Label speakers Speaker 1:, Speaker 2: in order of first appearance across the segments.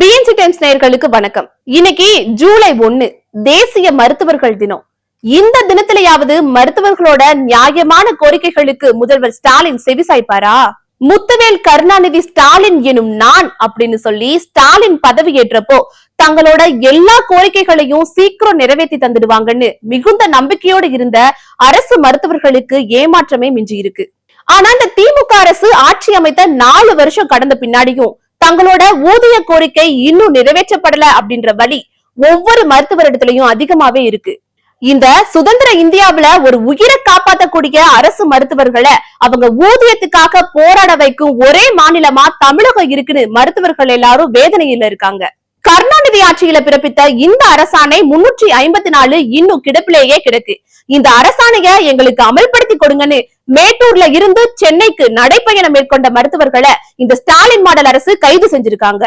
Speaker 1: BNC times நேயர்களுக்கு வணக்கம். இன்னைக்கு ஜூலை ஒண்ணு தேசிய மருத்துவர்கள் தினம். இந்த தினத்திலேயாவது மருத்துவர்களோட நியாயமான கோரிக்கைகளுக்கு முதல்வர் ஸ்டாலின் செவிசாய்ப்பாரா? முத்துவேல் கருணாநிதி ஸ்டாலின் எனும் நான் அப்படின்னு சொல்லி ஸ்டாலின் பதவி ஏற்றப்போ தங்களோட எல்லா கோரிக்கைகளையும் சீக்கிரம் நிறைவேற்றி தந்துடுவாங்கன்னு மிகுந்த நம்பிக்கையோடு இருந்த அரசு மருத்துவர்களுக்கு ஏமாற்றமே மிஞ்சி இருக்கு ஆனா இந்த திமுக அரசு ஆட்சி அமைத்த நாலு வருஷம் கடந்த பின்னாடியும் தங்களோட ஊதிய கோரிக்கை இன்னும் நிறைவேற்றப்படல அப்படின்ற வழி ஒவ்வொரு மருத்துவரிடத்திலையும் அதிகமாவே இருக்கு. இந்த சுதந்திர இந்தியாவுல ஒரு உயிரை காப்பாத்தக்கூடிய அரசு மருத்துவர்களை அவங்க ஊதியத்துக்காக போராட வைக்கும் ஒரே மாநிலமா தமிழகம் இருக்குன்னு மருத்துவர்கள் எல்லாரும் வேதனையில இருக்காங்க. கருணாநிதி ஆட்சியில பிறப்பித்த இந்த அரசாணை முன்னூற்றி ஐம்பத்தி நாலு இன்னும் கிடப்பிலேயே கிடக்கு. இந்த அரசாணைய எங்களுக்கு அமல்படுத்தி கொடுங்கன்னு மேட்டூர்ல இருந்து சென்னைக்கு நடைப்பயணம் மேற்கொண்ட மருத்துவர்களை இந்த ஸ்டாலின் மாடல் அரசு கைது செஞ்சிருக்காங்க.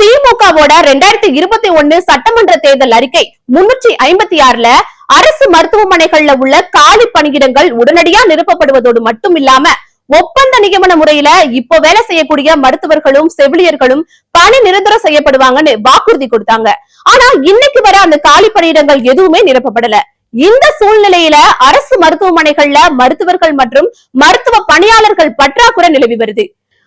Speaker 1: திமுகவோட ரெண்டாயிரத்தி இருபத்தி ஒண்ணு சட்டமன்ற தேர்தல் அறிக்கை முன்னூற்றி ஐம்பத்தி ஆறுல அரசு மருத்துவமனைகள்ல உள்ள காலி பணியிடங்கள் உடனடியா நிரப்பப்படுவதோடு மட்டும் இல்லாம ஒப்பந்த நியமன முறையில இப்போ வேலை செய்யக்கூடிய மருத்துவர்களும் செவிலியர்களும் பணி நிரந்தரம் செய்யப்படுவாங்கன்னு வாக்குறுதி கொடுத்தாங்க. ஆனா இன்னைக்கு வர அந்த காலி பணியிடங்கள் எதுவுமே நிரப்பப்படல. இந்த சூழ்நிலையில அரசு மருத்துவமனைகள்ல மருத்துவர்கள் மற்றும் மருத்துவ பணியாளர்கள் பற்றாக்குறை நிலவி வருது.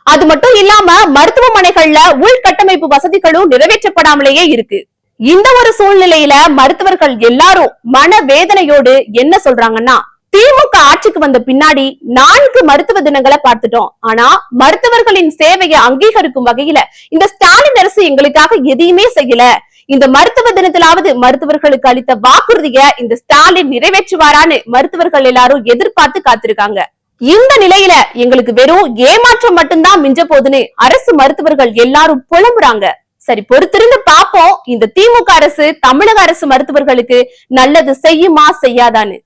Speaker 1: அது மட்டும் இல்லாம மருத்துவமனைகள்ல உள்கட்டமைப்பு வசதிகளும் நிறைவேற்றப்படாமலேயே இருக்கு. இந்த ஒரு சூழ்நிலையில மருத்துவர்கள் எல்லாரும் மன வேதனையோடு என்ன சொல்றாங்கன்னா திமுக ஆட்சிக்கு வந்த பின்னாடி நான்கு மருத்துவ தினங்களை பார்த்துட்டோம். ஆனா மருத்துவர்களின் சேவையை அங்கீகரிக்கும் வகையில இந்த ஸ்டாலின் அரசு எங்களுக்காக எதையுமே செய்யல. இந்த மருத்துவ தினத்திலாவது மருத்துவர்களுக்கு அளித்த வாக்குறுதிய இந்த ஸ்டாலின் நிறைவேற்றுவாரான்னு மருத்துவர்கள் எல்லாரும் எதிர்பார்த்து காத்திருக்காங்க. இந்த நிலையில எங்களுக்கு வெறும் ஏமாற்றம் மட்டும்தான் மிஞ்ச போகுதுன்னு அரசு மருத்துவர்கள் எல்லாரும் புலம்புறாங்க. சரி பொறுத்திருந்து பாப்போம் இந்த திமுக அரசு தமிழக அரசு மருத்துவர்களுக்கு நல்லது செய்யுமா செய்யாதான்னு.